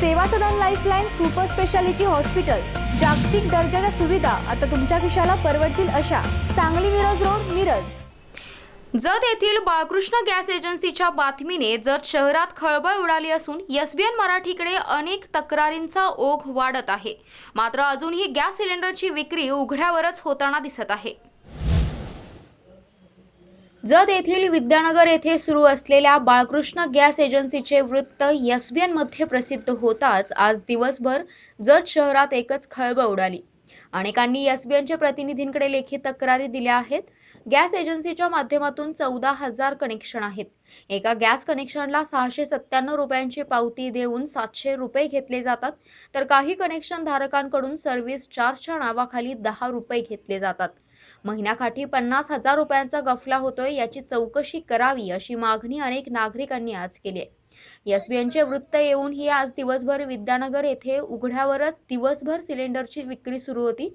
Seva Sadan lifeline super speciality hospital. जागतिक दर्जाच्या सुविधा आता तुमच्या खिशाला परवडतील अशा सांगली मिरज रोड मिरज. जत येथील बाळकृष्ण गॅस एजन्सीच्या बातमीने जत शहरात खळबळ उडाली असून यस बी एन मराठीकडे अनेक तक्रारींचा ओघ वाढत आहे. मात्र अजूनही गॅस सिलेंडरची विक्री उघड्यावरच होताना दिसत आहे. जत येथील विद्यानगर येथे सुरू असलेल्या बाळकृष्ण गॅस एजन्सीचे वृत्त यस बी एनमध्ये प्रसिद्ध होताच आज दिवसभर जत शहरात एकच खळबळ उडाली. अनेकांनी यस बी एनच्या प्रतिनिधींकडे लेखी तक्रारी दिल्या आहेत. गॅस एजन्सीच्या माध्यमातून चौदा हजार कनेक्शन आहेत. एका गॅस कनेक्शनला सहाशे सत्त्याण्णव रुपयांची पावती देऊन सातशे रुपये घेतले जातात. तर काही कनेक्शन धारकांकडून सर्व्हिस चार्जच्या नावाखाली दहा रुपये घेतले जातात. महिन्याकाठी पन्नास हजार रुपयांचा गफला होतोय याची चौकशी करावी अशी मागणी अनेक नागरिकांनी आज केली आहे. एसबीएनचे वृत्त येऊनही आज दिवसभर विद्यानगर येथे उघड्यावरच दिवसभर सिलेंडरची विक्री सुरू होती.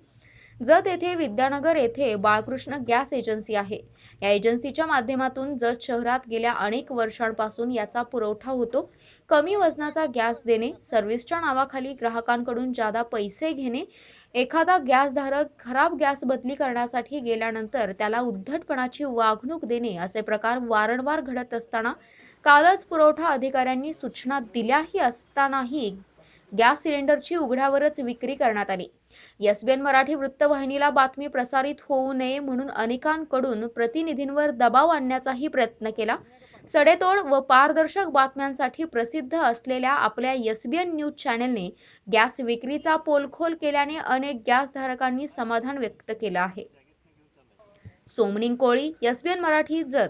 जत येथे विद्यानगर येथे बाळकृष्ण गॅस एजन्सी आहे. या एजन्सीच्या माध्यमातून जत शहरात गेल्या अनेक वर्षांपासून याचा पुरवठा होतो. कमी वजनाचा गॅस देणे सर्व्हिसच्या नावाखाली ग्राहकांकडून जादा पैसे घेणे एखादा गॅसधारक खराब गॅस बदली करण्यासाठी गेल्यानंतर त्याला उद्धटपणाची वागणूक देणे असे प्रकार वारंवार घडत असताना कालच पुरवठा अधिकाऱ्यांनी सूचना दिल्याही असतानाही गॅस सिलेंडरची उघड्यावरच विक्री करण्यात आली. एसबीएन मराठी वृत्तवाहिनीला बातमी प्रसारित होऊ नये म्हणून अनेकांकडून प्रतिनिधींवर दबाव आणण्याचाही प्रयत्न केला. सडेतोड व पारदर्शक बातम्यांसाठी प्रसिद्ध असलेल्या आपल्या एसबीएन न्यूज चॅनेलने गॅस विक्रीचा पोलखोल केल्याने अनेक गॅसधारकांनी समाधान व्यक्त केलं आहे. सोमनिंग कोळी एसबीएन मराठी जत.